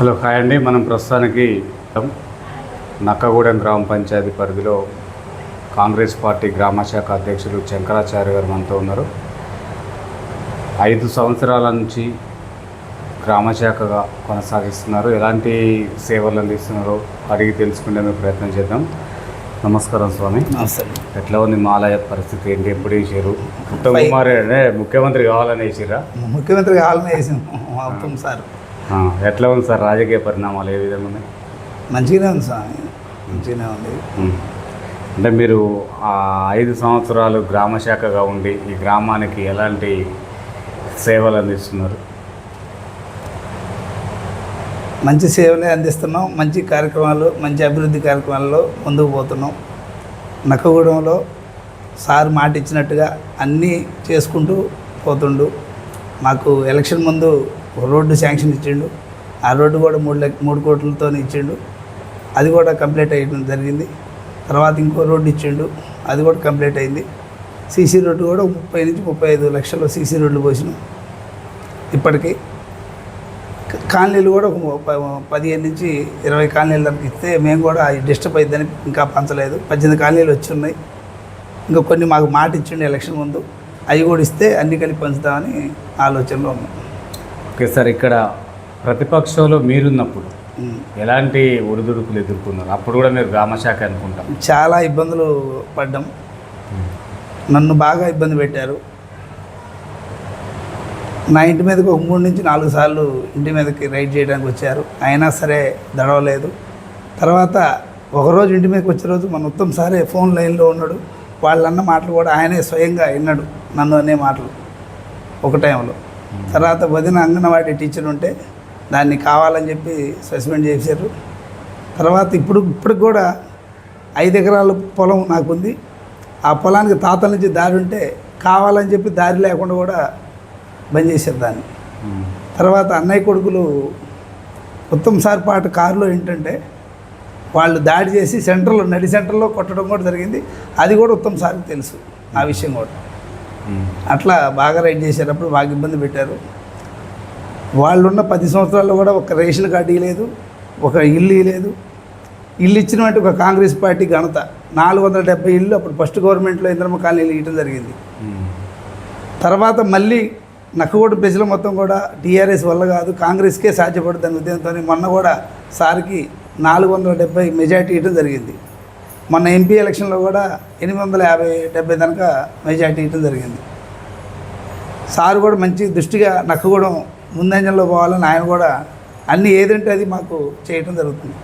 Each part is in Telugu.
హలో హాయ్ అండి. మనం ప్రస్తుతానికి నక్కగూడెం గ్రామ పంచాయతీ పరిధిలో కాంగ్రెస్ పార్టీ గ్రామ శాఖ అధ్యక్షులు శంకరాచార్య గారు మనతో ఉన్నారు. ఐదు సంవత్సరాల నుంచి గ్రామ శాఖగా కొనసాగిస్తున్నారు. ఎలాంటి సేవలు అందిస్తున్నారో అడిగి తెలుసుకునే ప్రయత్నం చేద్దాం. నమస్కారం స్వామి. ఎట్లా ఉంది మాలయ పరిస్థితి? ఏంటి? ఎప్పుడు వేసారు? ఉత్తమ్ కుమార్ ముఖ్యమంత్రి కావాలని వేసిరా ముఖ్యమంత్రి కావాలని వేసాం. సార్. ఎట్లా ఉంది సార్ రాజకీయ పరిణామాలు? ఏ విధంగా ఉన్నాయి? మంచిగానే ఉంది స్వామి మంచిగానే ఉంది. అంటే మీరు ఆ ఐదు సంవత్సరాలు గ్రామ శాఖగా ఉండి ఈ గ్రామానికి ఎలాంటి సేవలు అందిస్తున్నారు? మంచి సేవలే అందిస్తున్నాం. మంచి కార్యక్రమాలు మంచి అభివృద్ధి కార్యక్రమాల్లో ముందుకు పోతున్నాం. నక్కగూడెంలో సార్ మాట ఇచ్చినట్టుగా అన్నీ చేసుకుంటూ పోతుండు. మాకు ఎలక్షన్ ముందు ఒక రోడ్డు శాంక్షన్ ఇచ్చిండు. ఆ రోడ్డు కూడా మూడు లక్ష మూడు కోట్లతో ఇచ్చిండు. అది కూడా కంప్లీట్ అయ్యడం జరిగింది. తర్వాత ఇంకో రోడ్డు ఇచ్చిండు. అది కూడా కంప్లీట్ అయింది. సీసీ రోడ్డు కూడా ముప్పై నుంచి ముప్పై ఐదు లక్షలు సీసీ రోడ్లు పోసినాం. ఇప్పటికీ కాలనీలు కూడా ఒక పదిహేను నుంచి ఇరవై కాలనీలు దానికి ఇస్తే మేము కూడా డిస్టర్బ్ అయిద్దని ఇంకా పంచలేదు. పద్దెనిమిది కాలనీలు వచ్చి ఉన్నాయి. ఇంకా కొన్ని మాకు మాట ఇచ్చిండు ఎలక్షన్ ముందు. అవి కూడా ఇస్తే అన్ని కలిపి పంచుతామని ఆలోచనలో ఉన్నాం. ఓకే సార్ ఇక్కడ ప్రతిపక్షంలో మీరున్నప్పుడు. ఎలాంటి ఒడిదుడుకులు ఎదుర్కొన్నారు? అప్పుడు కూడా మీరు గ్రామ శాఖ అనుకుంటాం. చాలా ఇబ్బందులు పడ్డాం. నన్ను బాగా ఇబ్బంది పెట్టారు. నా ఇంటి మీదకి ఒక మూడు నుంచి నాలుగు సార్లు ఇంటి మీదకి రైడ్ చేయడానికి వచ్చారు. అయినా సరే దడవలేదు. తర్వాత ఒకరోజు ఇంటి మీదకి వచ్చే రోజు మన ఉత్తమ్ సారే ఫోన్ లైన్లో ఉన్నాడు. వాళ్ళన్న మాటలు కూడా ఆయనే స్వయంగా విన్నాడు నన్ను అనే మాటలు. ఒక టైంలో. తర్వాత వదిన అంగన్వాడీ టీచర్ ఉంటే దాన్ని కావాలని చెప్పి సస్పెండ్ చేశారు. తర్వాత ఇప్పుడు ఇప్పటికి కూడా ఐదు ఎకరాల పొలం నాకుంది. ఆ పొలానికి తాతల నుంచి దారి ఉంటే కావాలని చెప్పి దారి లేకుండా కూడా బంద్ చేశారు దాన్ని. తర్వాత అన్నయ్య కొడుకులు ఉత్తమ్ సార్ పాట కారులో ఏంటంటే వాళ్ళు దాడి చేసి సెంటర్లో నడి సెంటర్లో కొట్టడం కూడా జరిగింది. అది కూడా ఉత్తమ్ సార్కి తెలుసు ఆ విషయం కూడా. అట్లా బాగా రైడ్ చేసేటప్పుడు బాగా ఇబ్బంది పెట్టారు. వాళ్ళున్న పది సంవత్సరాల్లో కూడా ఒక రేషన్ కార్డు ఇవ్వలేదు ఒక ఇల్లు ఇవ్వలేదు ఇల్లు ఇచ్చినటువంటి ఒక కాంగ్రెస్ పార్టీ ఘనత. నాలుగు వందల డెబ్బై ఇల్లు అప్పుడు ఫస్ట్ గవర్నమెంట్లో ఇంద్రమ్మ కాలనీలు ఇవ్వడం జరిగింది. తర్వాత మళ్ళీ నక్కగూడ ప్రజలు మొత్తం కూడా టీఆర్ఎస్ వల్ల కాదు కాంగ్రెస్కే సాధ్యపడుతుంది అనే మొన్న కూడా సార్కి నాలుగు వందల డెబ్బై మెజార్టీ ఇవ్వడం జరిగింది. మొన్న ఎంపీ ఎలక్షన్లో కూడా ఎనిమిది వందల యాభై డెబ్బై దాకా మెజార్టీ ఇవ్వడం జరిగింది. సార్ కూడా మంచి దృష్టిగా నక్కగూడెం ముందంజంలో పోవాలని ఆయన కూడా అన్నీ ఏదంటే అది మాకు చేయటం జరుగుతుంది.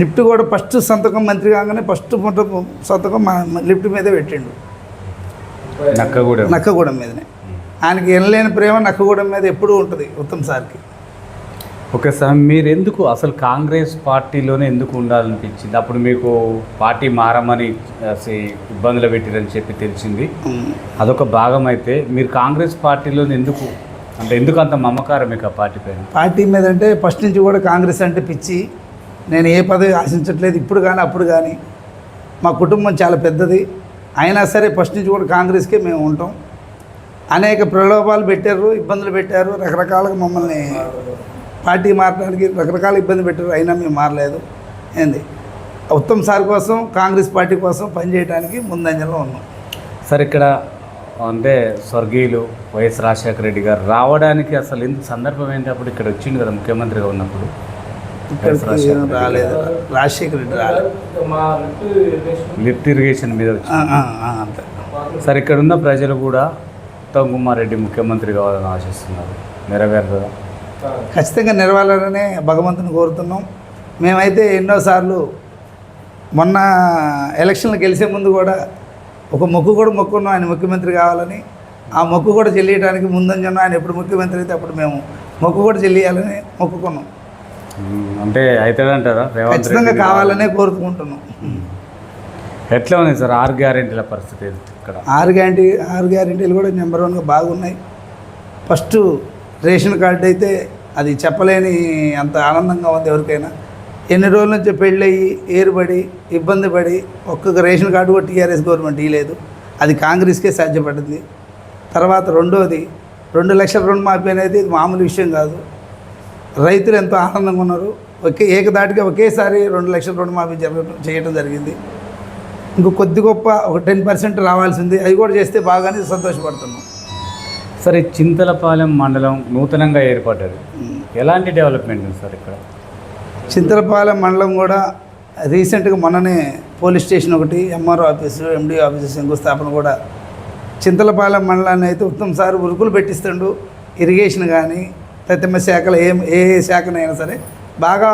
లిఫ్ట్ కూడా ఫస్ట్ సంతకం మంత్రి కాగానే ఫస్ట్ మొట్ట సంతకం మా లిఫ్ట్ మీదే పెట్టిండు. నక్కగూడెం. నక్కగూడెం మీదనే. ఆయనకి ఎనలేని ప్రేమ నక్కగూడెం మీద ఎప్పుడూ ఉంటుంది ఉత్తమ్ సార్కి. ఓకే సార్ మీరు ఎందుకు అసలు కాంగ్రెస్ పార్టీలోనే ఎందుకు ఉండాలనిపించింది? అప్పుడు మీకు పార్టీ మారమని ఇబ్బందులు పెట్టిరని చెప్పి తెలిసింది. అదొక భాగం అయితే మీరు కాంగ్రెస్ పార్టీలోనే ఎందుకు అంటే ఎందుకు అంత మమకారం మీకు ఆ పార్టీ పైన? పార్టీ మీద అంటే ఫస్ట్ నుంచి కూడా కాంగ్రెస్ అంటే పిచ్చి. నేను ఏ పదవి ఆశించట్లేదు ఇప్పుడు కానీ అప్పుడు కానీ. మా కుటుంబం చాలా పెద్దది. అయినా సరే ఫస్ట్ నుంచి కూడా కాంగ్రెస్కే మేము ఉంటాం. అనేక ప్రలోభాలు పెట్టారు ఇబ్బందులు పెట్టారు రకరకాలుగా మమ్మల్ని పార్టీ మారడానికి రకరకాల ఇబ్బంది పెట్టారు అయినా మేము మారలేదు. ఏంది? ఉత్తమ్ సార్ కోసం కాంగ్రెస్ పార్టీ కోసం పనిచేయడానికి ముందంజలో ఉన్నాం. సార్ ఇక్కడ అంటే స్వర్గీయులు వైఎస్ రాజశేఖర రెడ్డి గారు రావడానికి అసలు ఎందుకు సందర్భం ఏంటి అప్పుడు ఇక్కడ వచ్చింది కదా ముఖ్యమంత్రిగా ఉన్నప్పుడు? రాలేదు. రాజశేఖర రెడ్డి రాలేదు. లిఫ్ట్ ఇరిగేషన్ మీద అంతే. సార్ ఇక్కడ ఉన్న ప్రజలు కూడా ఉత్తమ్ కుమార్ రెడ్డి ముఖ్యమంత్రి కావాలని ఆశిస్తున్నారు. నెరవేరుతుందా? ఖచ్చితంగా నెరవేరాలనే భగవంతుని కోరుతున్నాం. మేమైతే ఎన్నోసార్లు మొన్న ఎలక్షన్లు గెలిచే ముందు కూడా ఒక మొక్కు కూడా మొక్కున్నాం. ఆయన ముఖ్యమంత్రి కావాలని. ఆ మొక్కు కూడా చెల్లియడానికి ముందంజన్న ఆయన ఎప్పుడు ముఖ్యమంత్రి అయితే అప్పుడు మేము మొక్కు కూడా చెల్లియాలని మొక్కుకున్నాం. అంటే అవుతుందంటారా రేవంత్ ఖచ్చితంగా కావాలనే కోరుకుంటున్నాం. ఎట్లా ఉంది సార్ ఆరు గ్యారెంటీల పరిస్థితి ఇక్కడ? ఆరు గ్యారంటీ ఆరు గ్యారంటీలు కూడా నెంబర్ వన్గా బాగున్నాయి. ఫస్ట్ రేషన్ కార్డు అయితే అది చెప్పలేని అంత ఆనందంగా ఉంది ఎవరికైనా. ఎన్ని రోజుల నుంచి పెళ్ళయి ఏరుబడి ఇబ్బంది పడి ఒక్కొక్క రేషన్ కార్డు కూడా టీఆర్ఎస్ గవర్నమెంట్ ఇవ్వలేదు అది కాంగ్రెస్కే సాధ్యపడింది. తర్వాత రెండోది రెండు లక్షల రుణమాఫీ అనేది మామూలు విషయం కాదు. రైతులు ఎంతో ఆనందంగా ఉన్నారు. ఒకే ఏకదాటిగా ఒకేసారి రెండు లక్షల రుణమాఫీ జరగడం చేయడం జరిగింది. ఇంకో కొద్ది గొప్ప ఒక టెన్ పర్సెంట్ రావాల్సింది. అవి కూడా చేస్తే బాగానే సంతోషపడుతున్నాం. సార్ ఈ చింతలపాలెం మండలం నూతనంగా ఏర్పడ్డది. ఎలాంటి డెవలప్మెంట్ ఉంది సార్ ఇక్కడ? చింతలపాలెం మండలం కూడా రీసెంట్గా మొన్ననే పోలీస్ స్టేషన్ ఒకటి ఎంఆర్ఓ ఆఫీసు ఎండి ఆఫీసు శంకుస్థాపన కూడా చింతలపాలెం మండలాన్ని అయితే ఉత్తమ్ సార్ ఉరుకులు పెట్టిస్తుండు. ఇరిగేషన్ కానీ ప్రతిమ శాఖలు ఏ ఏ ఏ శాఖనైనా సరే బాగా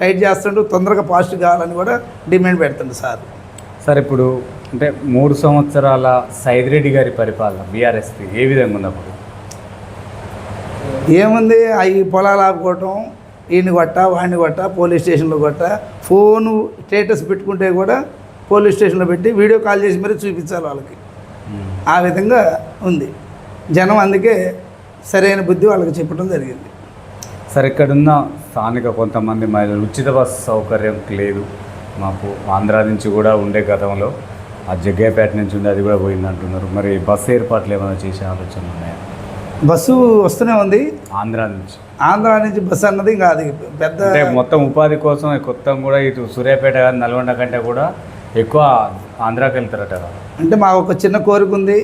టైట్ చేస్తుండు తొందరగా పాస్ట్ కావాలని కూడా డిమాండ్ పెడుతుండు సార్. సార్ ఇప్పుడు అంటే మూడు సంవత్సరాల సైదిరెడ్డి గారి పరిపాలన బీఆర్ఎస్పి ఏ విధంగా ఉంది అప్పుడు? ఏముంది? అవి పొలాలు ఆపుకోవటం ఈయన కొట్ట వాడిని కొట్ట పోలీస్ స్టేషన్లో కొట్ట ఫోను స్టేటస్ పెట్టుకుంటే కూడా పోలీస్ స్టేషన్లో పెట్టి వీడియో కాల్ చేసి మరీ చూపించాలి వాళ్ళకి. ఆ విధంగా ఉంది. జనం అందుకే సరైన బుద్ధి వాళ్ళకి చెప్పడం జరిగింది. సార్ ఇక్కడున్న స్థానిక కొంతమంది మహిళలు ఉచిత బస్సు సౌకర్యం లేదు. మాకు ఆంధ్ర నుంచి కూడా ఉండే గతంలో ఆ జగ్గేపేట నుంచి ఉండే అది కూడా పోయింది అంటున్నారు మరి బస్సు ఏర్పాట్లు ఏమైనా చేసే ఆలోచన ఉన్నాయా? బస్సు వస్తూనే ఉంది ఆంధ్ర నుంచి ఆంధ్ర నుంచి బస్సు అన్నది ఇంకా అది పెద్ద మొత్తం ఉపాధి కోసం కొత్త కూడా ఇటు సూర్యాపేట కానీ నల్గొండ కంటే కూడా ఎక్కువ ఆంధ్రాకి వెళ్తారట. అంటే మా ఒక చిన్న కోరిక ఉంది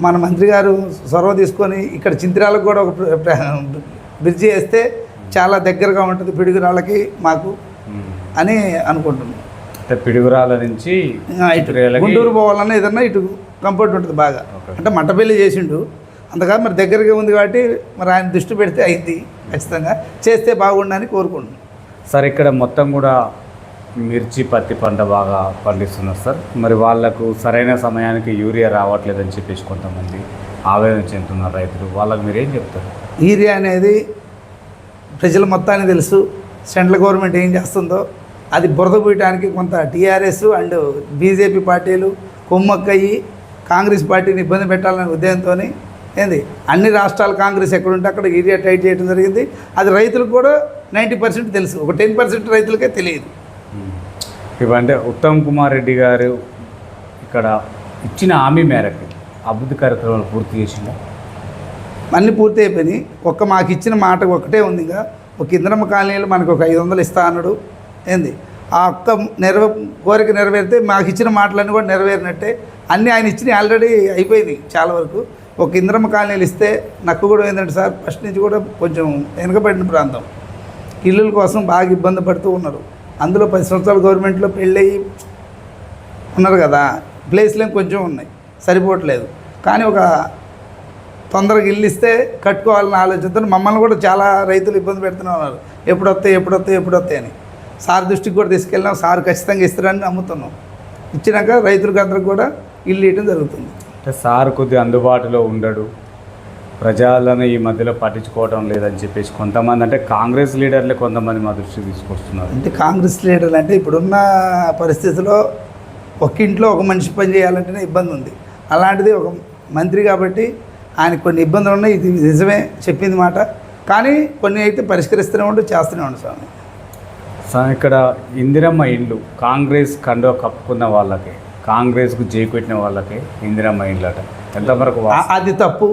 మన మంత్రి గారు చొరవ తీసుకొని ఇక్కడ చింతిరాలకు కూడా ఒక బ్రిడ్జి వేస్తే చాలా దగ్గరగా ఉంటుంది పిడుగురాళ్ళకి మాకు. అని అనుకుంటున్నాం అంటే పిడుగురాల నుంచి గుంటూరు పోవాలన్నా ఏదన్నా ఇటు కంఫర్ట్ ఉంటుంది బాగా. అంటే మట్టపల్లి చేసిండు అంతగా మరి దగ్గరగా ఉంది కాబట్టి మరి ఆయన దృష్టి పెడితే అయింది ఖచ్చితంగా. చేస్తే బాగుండని కోరుకుంటున్నాం. సార్ ఇక్కడ మొత్తం కూడా మిర్చి పత్తి పంట బాగా పండిస్తున్నారు సార్. మరి వాళ్ళకు సరైన సమయానికి యూరియా రావట్లేదని చెప్పేసి కొంతమంది ఆవేదన చెందుతున్నారు రైతులు వాళ్ళకి మీరేం చెప్తారు? ఈరియా అనేది ప్రజల మొత్తానికి తెలుసు. సెంట్రల్ గవర్నమెంట్ ఏం చేస్తుందో అది బురద పూయటానికి కొంత టీఆర్ఎస్ అండ్ బీజేపీ పార్టీలు కొమ్మక్కయ్యి కాంగ్రెస్ పార్టీని ఇబ్బంది పెట్టాలనే ఉద్దేశంతో ఏంది? అన్ని రాష్ట్రాలు కాంగ్రెస్ ఎక్కడుంటే అక్కడ ఏరియా టైట్ చేయడం జరిగింది. అది రైతులకు కూడా నైంటీ పర్సెంట్ తెలుసు. ఒక టెన్ పర్సెంట్ రైతులకే తెలియదు. ఇవంటే ఉత్తమ్ కుమార్ రెడ్డి గారు ఇక్కడ ఇచ్చిన హామీ మేరకు అభివృద్ధి కార్యక్రమాలు పూర్తి చేసిందా అన్నీ పూర్తి అయిపోయినాయి. ఒక్క మాకు ఇచ్చిన మాట ఒకటే ఉంది ఇంకా. ఒక ఇంద్రమ్మ కాలనీలో మనకు ఒక ఐదు వందలు ఇస్తా అన్నాడు. ఏంది? ఆ ఒక్క నెరవే కోరిక నెరవేరితే మాకు ఇచ్చిన మాటలన్నీ కూడా నెరవేరినట్టే. అన్నీ ఆయన ఇచ్చినవి ఆల్రెడీ అయిపోయినాయి చాలా వరకు. ఒక ఇంద్రమ్మ కాలనీలు ఇస్తే నాకు కూడా ఏంటంటే సార్ ఫస్ట్ నుంచి కూడా కొంచెం వెనుకబడిన ప్రాంతం. ఇల్లుల కోసం బాగా ఇబ్బంది పడుతూ ఉన్నారు. అందులో పది సంవత్సరాలు గవర్నమెంట్లో పెళ్ళయి ఉన్నారు కదా ప్లేస్లు కొంచెం ఉన్నాయి సరిపోవట్లేదు. కానీ ఒక తొందరగా ఇల్లు ఇస్తే కట్టుకోవాలని ఆలోచనతో మమ్మల్ని కూడా చాలా రైతులు ఇబ్బంది పెడుతూనే ఉన్నారు. ఎప్పుడు వస్తాయి ఎప్పుడు వస్తాయి ఎప్పుడు వస్తాయి అని. సార్ దృష్టికి కూడా తీసుకెళ్ళాం సార్ ఖచ్చితంగా ఇస్తారని నమ్ముతున్నాం. ఇచ్చినాక రైతులకు అందరికి కూడా ఇల్లు ఇవ్వడం జరుగుతుంది. అంటే సార్ కొద్దిగా అందుబాటులో ఉండడు. ప్రజలను ఈ మధ్యలో పట్టించుకోవడం లేదని చెప్పేసి కొంతమంది అంటే కాంగ్రెస్ లీడర్లే కొంతమంది మా దృష్టికి తీసుకొస్తున్నారు. అంటే కాంగ్రెస్ లీడర్లు అంటే ఇప్పుడున్న పరిస్థితిలో ఒక ఇంట్లో ఒక మనిషి పని చేయాలంటేనే ఇబ్బంది ఉంది. అలాంటిది ఒక మంత్రి కాబట్టి ఆయన కొన్ని ఇబ్బందులు ఉన్నాయి. ఇది నిజమే చెప్పింది మాట. కానీ కొన్ని అయితే పరిష్కరిస్తూనే ఉండు చేస్తూనే ఉండు స్వామి. సార్ ఇక్కడ ఇందిరమ్మ ఇండ్లు కాంగ్రెస్ కండో కప్పుకున్న వాళ్ళకి. కాంగ్రెస్కు చేకొట్టిన వాళ్ళకి ఇందిరమ్మ ఇండ్లు అట ఎంతవరకు అది తప్పు.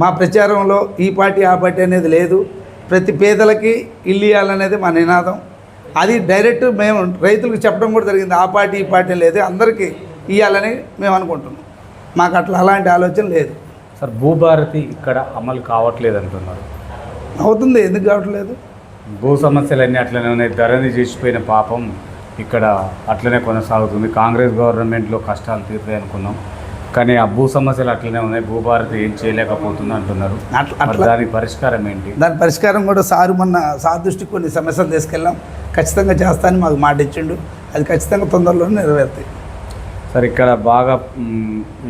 మా ప్రచారంలో ఈ పార్టీ ఆ పార్టీ అనేది లేదు. ప్రతి పేదలకి ఇల్లు ఇవ్వాలనేది మా నినాదం. అది డైరెక్ట్ మేము రైతులకు చెప్పడం కూడా జరిగింది. ఆ పార్టీ ఈ పార్టీ లేదు. అందరికీ ఇవ్వాలని మేము అనుకుంటున్నాం. మాకు అట్లా అలాంటి ఆలోచన లేదు. సార్ భూభారతి ఇక్కడ అమలు కావట్లేదు అంటున్నారు. అవుతుంది. ఎందుకు కావట్లేదు? భూ సమస్యలన్నీ అట్లనే ఉన్నాయి. ధరని చేసిపోయిన పాపం ఇక్కడ అట్లనే కొనసాగుతుంది. కాంగ్రెస్ గవర్నమెంట్లో కష్టాలు తీరుతాయి అనుకున్నాం. కానీ ఆ భూ సమస్యలు అట్లనే ఉన్నాయి. భూభారతి ఏం చేయలేకపోతుంది అంటున్నారు. దానికి పరిష్కారం ఏంటి? దాని పరిష్కారం కూడా సారు మొన్న సార్ దృష్టికి కొన్ని సమస్యలు తీసుకెళ్ళాం. ఖచ్చితంగా చేస్తానని మాకు మాట ఇచ్చిండు. అది ఖచ్చితంగా తొందరలోనే నెరవేరుతాయి. సార్ ఇక్కడ బాగా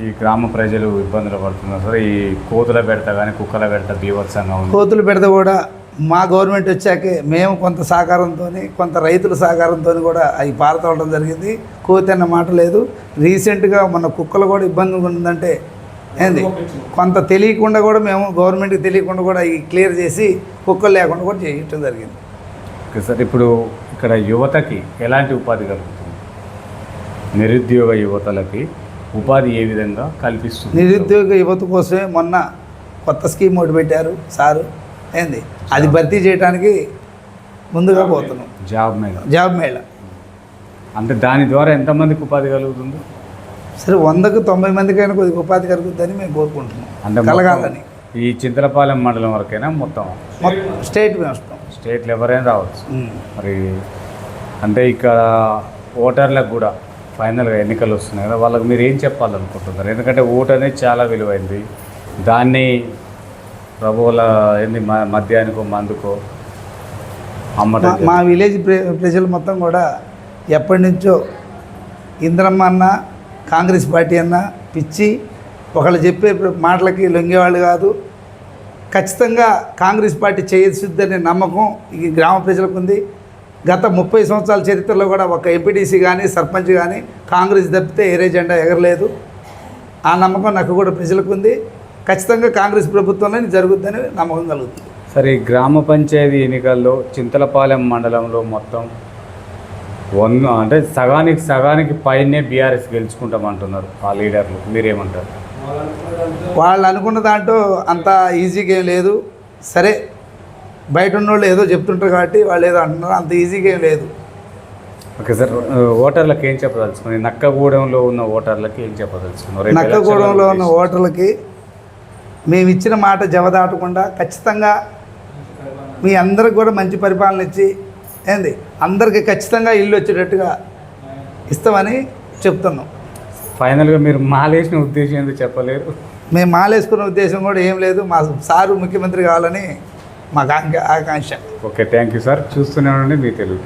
ఈ గ్రామ ప్రజలు ఇబ్బందులు పడుతున్నారు. సార్ ఈ కోతుల బెడత కానీ కుక్కల బెడత బీభత్సంగా ఉంది. కోతులు పెడితే కూడా మా గవర్నమెంట్ వచ్చాకే మేము కొంత సహకారంతో కొంత రైతుల సహకారంతో కూడా అవి పారతవడం జరిగింది. కోతి అన్న మాట లేదు. రీసెంట్గా మన కుక్కలు కూడా ఇబ్బంది ఉందంటే ఏంది? కొంత తెలియకుండా కూడా మేము గవర్నమెంట్కి తెలియకుండా కూడా ఈ క్లియర్ చేసి కుక్కలు లేకుండా కూడా చేయటం జరిగింది. ఓకే సార్ ఇప్పుడు ఇక్కడ యువతకి ఎలాంటి ఉపాధి కలుగుతుంది? నిరుద్యోగ యువతలకి ఉపాధి ఏ విధంగా కల్పిస్తుంది? నిరుద్యోగ యువత కోసమే మొన్న కొత్త స్కీమ్ ఒకటి పెట్టారు సారు. ఏంది? అది భర్తీ చేయడానికి ముందుగా పోతున్నాం. జాబ్ మీద జాబ్ మేళ. అంటే దాని ద్వారా ఎంతమందికి ఉపాధి కలుగుతుంది? సరే వందకు తొంభై మందికైనా కొద్దిగా ఉపాధి కలుగుతుందని మేము కోరుకుంటున్నాం. అంటే కలగాలని. ఈ చింతలపాలెం మండలం వరకైనా మొత్తం. మొత్తం స్టేట్ వేస్తాం. స్టేట్లో ఎవరైనా రావచ్చు. మరి అంటే ఇక్కడ ఓటర్లకు కూడా ఫైనల్గా ఎన్నికలు వస్తున్నాయి కదా వాళ్ళకి మీరు ఏం చెప్పాలనుకుంటున్నారు? ఎందుకంటే ఓటు అనేది చాలా విలువైంది. దాన్ని ప్రభువుల ఏంది మ- మద్యానికో మందుకో అమ్మటం మా విలేజ్ ప్ర- ప్రజలు మొత్తం కూడా ఎప్పటి నుంచో ఇంద్రమ్మ అన్న కాంగ్రెస్ పార్టీ అన్న పిచ్చి ఒకళ్ళు చెప్పే మాటలకి లొంగేవాళ్ళు కాదు. ఖచ్చితంగా కాంగ్రెస్ పార్టీ చేయొద్దని నమ్మకం ఈ గ్రామ ప్రజలకు ఉంది గత ముప్పై సంవత్సరాల చరిత్రలో కూడా ఒక ఎంపీటీసీ కానీ సర్పంచ్ కానీ కాంగ్రెస్ తప్పితే ఏరే జెండా ఎగరలేదు. ఆ నమ్మకం నాకు కూడా ప్రజలకు ఉంది ఖచ్చితంగా కాంగ్రెస్ ప్రభుత్వంలోనే జరుగుద్దని నమ్మకం కలుగుతుంది. సరే గ్రామ పంచాయతీ ఎన్నికల్లో చింతలపాలెం మండలంలో మొత్తం వంద అంటే సగానికి సగానికి పైనే బీఆర్ఎస్ గెలుచుకుంటామంటున్నారు ఆ లీడర్లు. మీరేమంటారు? వాళ్ళు అనుకున్న దాంట్లో అంత ఈజీగా ఏం లేదు. సరే బయట ఉన్న వాళ్ళు ఏదో చెప్తుంటారు కాబట్టి వాళ్ళు ఏదో అంటున్నారు. అంత ఈజీగా ఏం లేదు. ఓకే సార్ ఓటర్లకు ఏం చెప్పదలుచుకున్నారు? నక్కగూడెంలో ఉన్న ఓటర్లకి ఏం చెప్పదలుచుకున్నారు? నక్కగూడెంలో ఉన్న ఓటర్లకి మేము ఇచ్చిన మాట జవదాటకుండా ఖచ్చితంగా మీ అందరికి కూడా మంచి పరిపాలన ఇచ్చి ఏంది? అందరికీ ఖచ్చితంగా ఇల్లు వచ్చేటట్టుగా ఇస్తామని చెప్తున్నాం. ఫైనల్గా మీరు మాలేసిన ఉద్దేశం ఏందో చెప్పలేరు. మేము మాలేసుకున్న ఉద్దేశం కూడా ఏం లేదు. మా సారు ముఖ్యమంత్రి కావాలని మాకు ఆకా- ఆకాంక్ష. Okay thank you sir. చూస్తూనే ఉండండి మీ తెలుగు